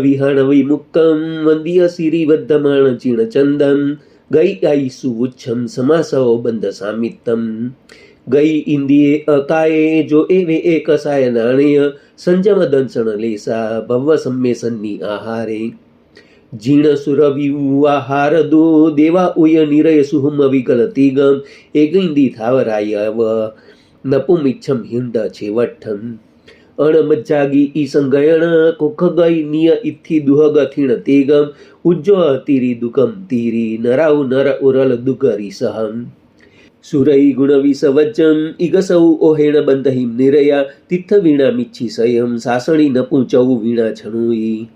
વિહણ વિમુક્તમ વંદ્ય સિરી બદ્ધમાણ ચીણ ચંદમ ગઈ ઇન્દિયે અકાયે જો એવે એક સાય નાણ્ય સંજમ દંસણ લેસા ભવ સંમેસનની આહારે જીણ સુરવિવાહાર દો દેવા ઉય નિરય સુહમ વિકલ તિગમ એગિંદી થાવરાય નપુમિચ્છમ હિંડ છેવઠ્ઠમ અણમજ્જાગી ઈ સંગયણ કોખ ગઈ નિય ઇથિ દુહગ થીણ તેગમ ઉજ્જો તીરી દુકમ તીરી નરાઉ નર ઉરલ દુગરી સહમ. સુરઈ ગુણ વિસવજ્જમ ઇગસૌ ઓહેણ બંધહિમ નિરયા, તિથ્થ વીણા મિચ્છી સયમ, સાસણી નપુંચૌ વીણા છણુઈ.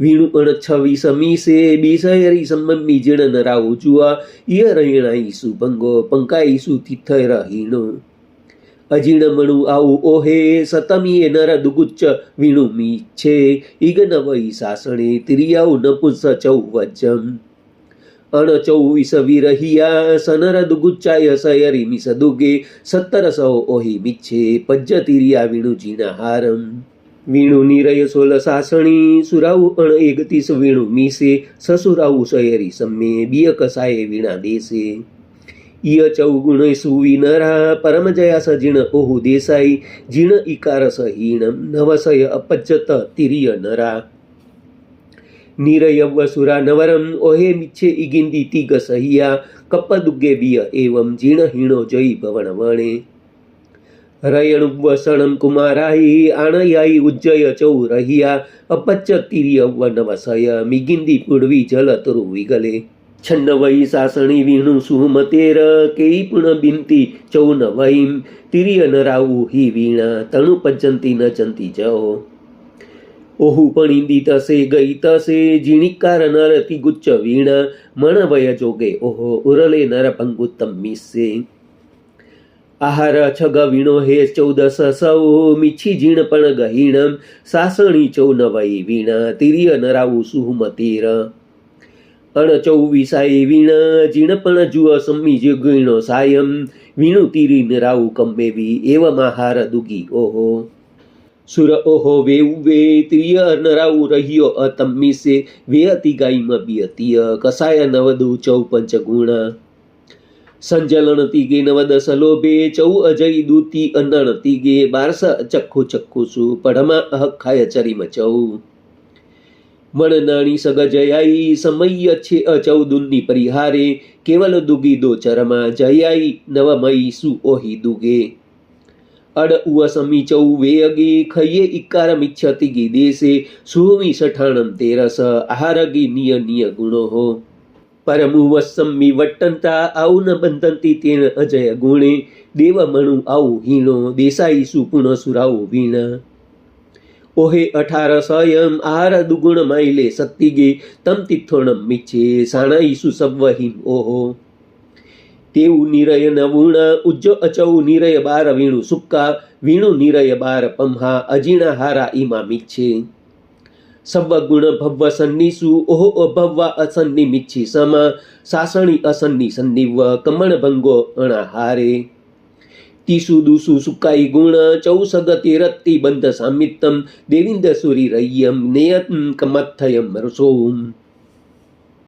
વીણુ અણ છવી સમીસે બીસયરી સંબંધી જીણ નરા જુઆ ઇય રહીણાઈ સુભંગો પંગો સુ તિથ્થ રહીણો. અજીણ મણુ આવું ઓહે, સતમીએ નર દુગુચ્ચ વીણુ છે ઈગ નવઈ સાસણે, તિરિયાઉ નપુંસ ચૌ વજ્જમ અણ ચૌવીસ વિરહિયા, સનર દુગુચ્ચાય સયરી મિસ દુગે. સત્તર સૌ ઓહી મિચ્છે પજ્જ તિરિયા વીણુ જીણા હારમ વીણુ નિરય સોલ સાસણી, સુરાઉ અણ એકતીસ વીણુ મીસે. સસુરાઉ સયરી સમ્મે બિય કસાયે વીણા દેશે ઇય ચૌગુણ સુવિનરા પરમ જયા સજીણ ઓહુ દેસાઈ, જીણ ઇકાર સહીણમ નવસય અપજ્જત તિરિય નરા. નિરયવ સુરા નવરમ ઓહે મિચ્છે ઇગિંદી તિગ સહિયા કપ્પદુગ્ગે બિય એવમ જીણ હીણો જઈ ભવણ વણે. રયણ વસણમ કુમારાઈ આણયાઈ ઉજ્જય ચૌ રહિયા અપચ્ચ તિરિય નવસય મિગિંદી પુડવી જલ તરુ વિગલે. છન્નવઈ સાસણી વીણુ સુમતેર કેઈ પુણ બિનતી ચૌ નવઈમ તિરિય નરાઉ હિ વીણા, તણુ પજ્જંતી ન ચંતી જઓ ઓહુ પણિંદી તસે ગઈ તસે જીણિકાર નરતિ ગુચ્ચ વીણા, મણવય જોગે ઓહો ઉરલે નર પંગુત્તમ મિસ્સે આહાર છગ વીણો હે ચૌદસ સૌ, મીછી જીણ પણ ગહીણમ, સાસણી ચૌ નવઈ વીણા તિરિય નરાઉ સુહમતીર અણ ચૌવીસાઈ વીણા, જીણ પણ જુઓ સમી જે ગીણો સાયમ. વીણું તીરી નરાઉ કંબેવી એવા હાર દુગી, ઓહો. સુર ઓહો વેઉ વે ત્રિય નરાઉ રહ્યો અતમ્મીસે વે અતિ ગાઈમ બિયતિય કસાય નવદુ ચૌ પંચ ગુણ. સંજલણ તીગે નવદ લોભે, ચૌ અજય દૂતી અનણ તીગે. બારસ ચક્ખુ ચક્ખુસુ પઢમા અહખાય ચરિમ ચૌ. મણનાણી સગજયાઈ, સમય છે અચૌદુન્ની પરિહારે, કેવલ દુગી દો ચરમા જયાઈ નવમયી સુ ઓહી દુગે? અડ ઉવ સમી ચૌ વેયગે ખયે ઇકાર મિચ્છતિ ગી દેશે સુહમી સઠાણમ તેરસ, આહારગી નિય નિય ગુણો હો પરમુવસમ્મી વટ્ટંતા આઉ ન બંધંતી તેણ અજય ગુણે, દેવ મણુ આઉ હીણો, દેસાઈ સુપુણ સુરાઉ વીણ. ઓહે અઠાર સયમ આહાર દુગુણ માઇલે સત્તિગે તમ તિથોણમ મિચ્છે સાણાઈ સુસવ્વહિમ ઓહો. તેવું નિરય નવુણ ઉજ્જ અચૌ નિરય બાર વીણુ સુક્કા વીણુ નિરય બાર પંહા અજીણા હારા ઈમા મિચ્છે. સવ્વ ગુણ ભવ્વ સન્નિસુ ઓહો અભવ્વા અસન્નિ મિચ્છી સમ સાસણી અસન્નિ સન્નિવ કમણ ભંગો અણા હારે તીસુ દુસુ સુકાઈ ગુણ ચૌસગતિ રત્તિ બંધ સામિત્તમ દેવિંદ સુરી રય્યમ નેયત કમથયમ રસોમ